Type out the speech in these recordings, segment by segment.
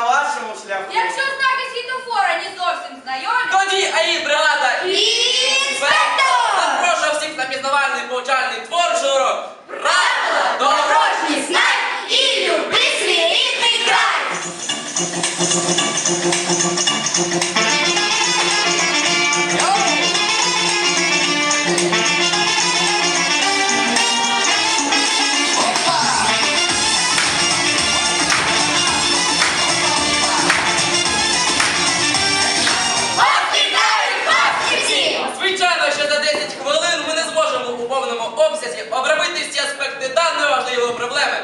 вашому шляху. Якщо знаки світофора не зовсім знайомі. Тоді АІ бригада і інспектор запрошує всіх на пізнавальний повчальний твор журок. Правила, дорожній знак і люби свій рідний край. спробуйся обробити всі аспекти даної важливої проблеми.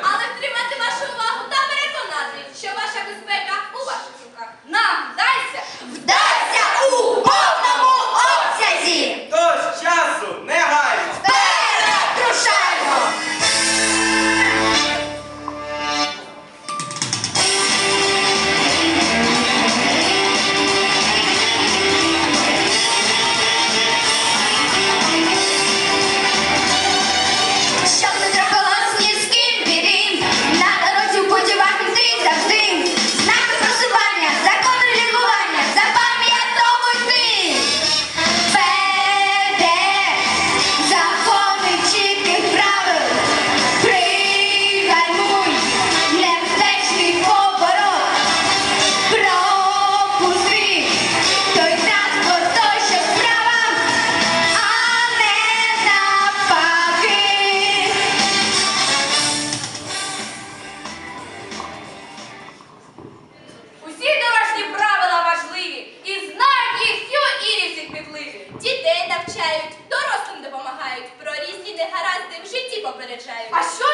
попереджаю. А що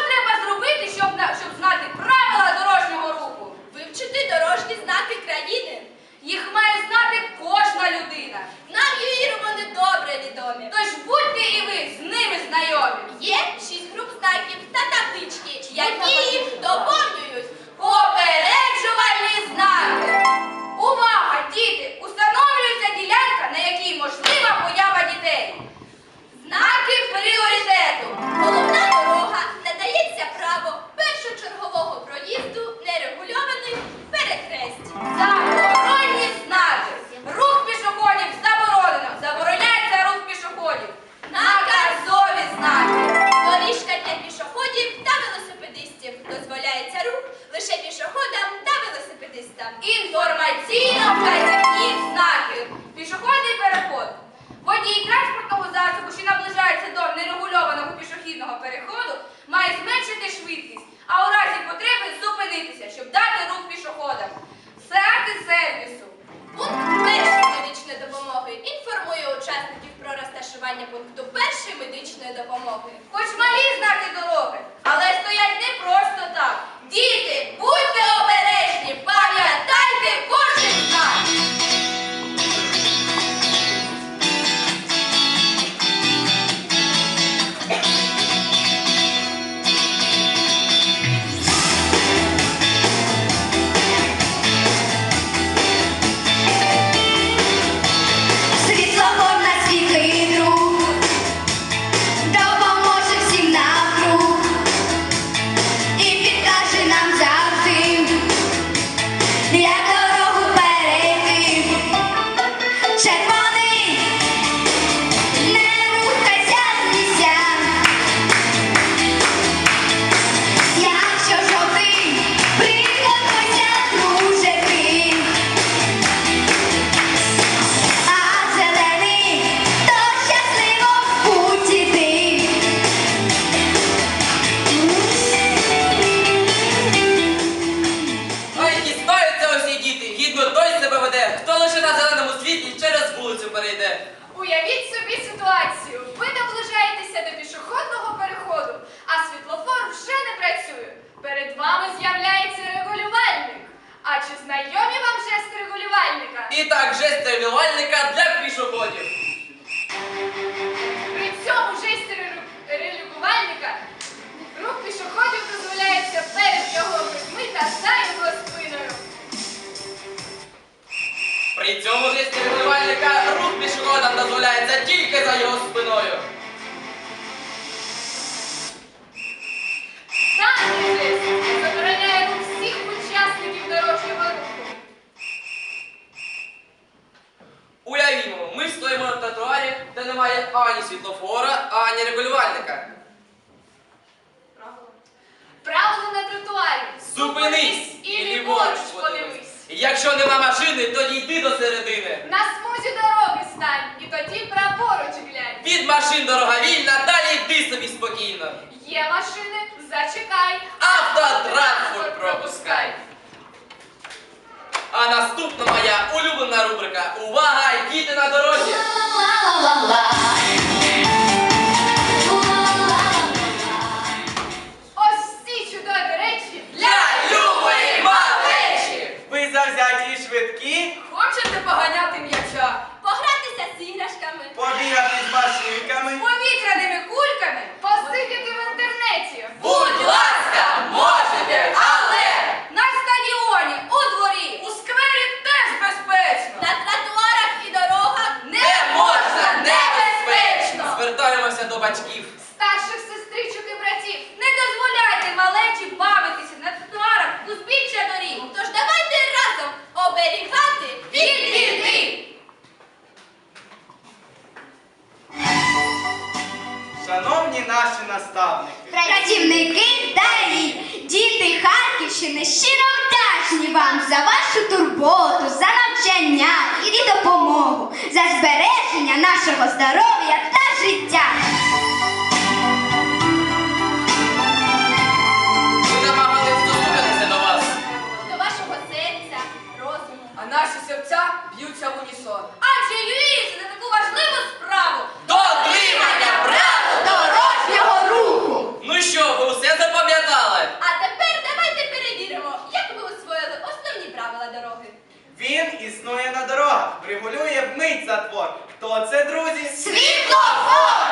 допомоги, хоч малі знаки дороги, але стоять не просто так. Діти, будь дозволяється тільки за його спиною. Санізис забороняємо всіх учасників дорожнього руху. Уявімо, ми стоїмо на тротуарі, де немає ані світлофора, ані регулювальника. Правило на тротуарі. Зупинись і ліворуч подивись. Якщо нема машини, то дійди до середини. На смузі дороги стань машин, дорога вільна, далі йди собі спокійно. Є машини, зачекай. Автотранспорт пропускай. А наступна моя улюблена рубрика Увага! Діти на дорозі! Ла-ла-ла-ла-ла! наставники, працівники дарі, діти Харківщини щиро вдячні вам за вашу турботу, за навчання і допомогу, за збереження нашого здоров'я та життя. До вашого серця, розуму, а наші серця б'ються в унісон. Адже юріються за таку важливу справу до дотримання. регулює вмить затвор. Хто це, друзі? Світлофор!